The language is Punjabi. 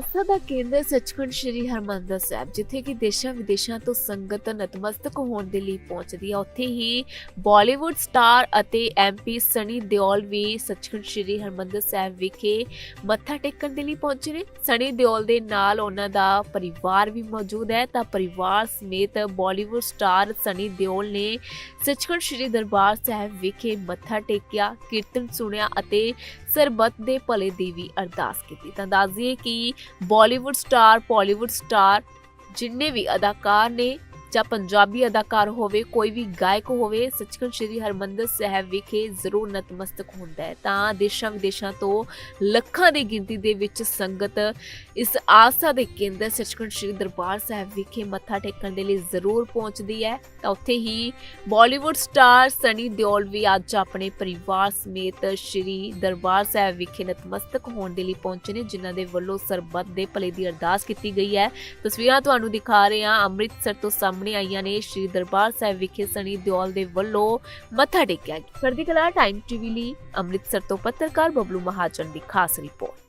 ਆਸਥਾ ਦਾ ਕੇਂਦਰ ਸੱਚਖੰਡ ਸ੍ਰੀ ਹਰਮੰਦਰ ਸਾਹਿਬ, ਜਿੱਥੇ ਕਿ ਦੇਸ਼ਾਂ ਵਿਦੇਸ਼ਾਂ ਤੋਂ ਸੰਗਤ ਨਤਮਸਤਕ ਹੋਣ ਦੇ ਲਈ ਪਹੁੰਚਦੀ ਹੈ ਉੱਥੇ ਹੀ ਬਾਲੀਵੁੱਡ ਸਟਾਰ ਅਤੇ ਐਮਪੀ ਸਨੀ ਦਿਓਲ ਵੀ ਸੱਚਖੰਡ ਸ੍ਰੀ ਹਰਮੰਦਰ ਸਾਹਿਬ ਵਿਖੇ ਮੱਥਾ ਟੇਕਣ ਦੇ ਲਈ ਪਹੁੰਚੇ ਨੇ। ਸਨੀ ਦਿਓਲ ਦੇ ਨਾਲ ਉਹਨਾਂ ਦਾ ਪਰਿਵਾਰ ਵੀ ਮੌਜੂਦ ਹੈ, ਤਾਂ ਪਰਿਵਾਰ ਸਮੇਤ ਬਾਲੀਵੁੱਡ ਸਟਾਰ ਸਨੀ ਦਿਓਲ ਨੇ ਸੱਚਖੰਡ ਸ੍ਰੀ ਦਰਬਾਰ ਸਾਹਿਬ ਵਿਖੇ ਮੱਥਾ ਟੇਕਿਆ, ਕੀਰਤਨ ਸੁਣਿਆ ਅਤੇ ਸਰਬੱਤ ਦੇ ਭਲੇ ਦੀ ਵੀ ਅਰਦਾਸ ਕੀਤੀ। ਤਾਂ ਦੱਸ ਦਈਏ ਕਿ ਬਾਲੀਵੁੱਡ ਸਟਾਰ ਪੋਲੀਵੁੱਡ ਸਟਾਰ ਜਿੰਨੇ ਵੀ ਅਦਾਕਾਰ ਨੇ ਜਾਂ ਪੰਜਾਬੀ ਅਦਾਕਾਰ ਹੋਵੇ, ਕੋਈ ਵੀ ਗਾਇਕ ਹੋਵੇ, ਸੱਚਖੰਡ ਸ੍ਰੀ ਹਰਮੰਦਰ ਸਾਹਿਬ ਵਿਖੇ ਜ਼ਰੂਰ ਨਤਮਸਤਕ ਹੁੰਦਾ ਹੈ। ਤਾਂ ਦੇਸ਼ਾਂ ਵਿਦੇਸ਼ਾਂ ਤੋਂ ਲੱਖਾਂ ਦੀ ਗਿਣਤੀ ਦੇ ਵਿੱਚ ਸੰਗਤ ਇਸ ਆਸਥਾ ਦੇ ਕੇਂਦਰ ਸੱਚਖੰਡ ਸ੍ਰੀ ਦਰਬਾਰ ਸਾਹਿਬ ਵਿਖੇ ਮੱਥਾ ਟੇਕਣ ਦੇ ਲਈ ਜ਼ਰੂਰ ਪਹੁੰਚਦੀ ਹੈ। ਤਾਂ ਉੱਥੇ ਹੀ ਬਾਲੀਵੁੱਡ ਸਟਾਰ ਸਨੀ ਦਿਓਲ ਵੀ ਅੱਜ ਆਪਣੇ ਪਰਿਵਾਰ ਸਮੇਤ ਸ੍ਰੀ ਦਰਬਾਰ ਸਾਹਿਬ ਵਿਖੇ ਨਤਮਸਤਕ ਹੋਣ ਦੇ ਲਈ ਪਹੁੰਚੇ ਨੇ, ਜਿਨ੍ਹਾਂ ਦੇ ਵੱਲੋਂ ਸਰਬੱਤ ਦੇ ਭਲੇ ਦੀ ਅਰਦਾਸ ਕੀਤੀ ਗਈ ਹੈ। ਤਸਵੀਰਾਂ ਤੁਹਾਨੂੰ ਦਿਖਾ ਰਹੇ ਹਾਂ। ਅੰਮ੍ਰਿਤਸਰ ਤੋਂ ਸਾਹਮਣੇ ਆਈਆਂ ਨੇ। ਸ੍ਰੀ ਦਰਬਾਰ ਸਾਹਿਬ ਵਿਖੇ ਸਨੀ ਦਿਓਲ ਦੇ ਵੱਲੋਂ ਮੱਥਾ ਟੇਕਿਆ ਗਿਆ। ਸਰਦੀ ਕਲਾ ਟਾਈਮ ਟੀਵੀ ਲਈ ਅੰਮ੍ਰਿਤਸਰ ਤੋਂ ਪੱਤਰਕਾਰ ਬਬਲੂ ਮਹਾਜਨ ਦੀ ਖਾਸ ਰਿਪੋਰਟ।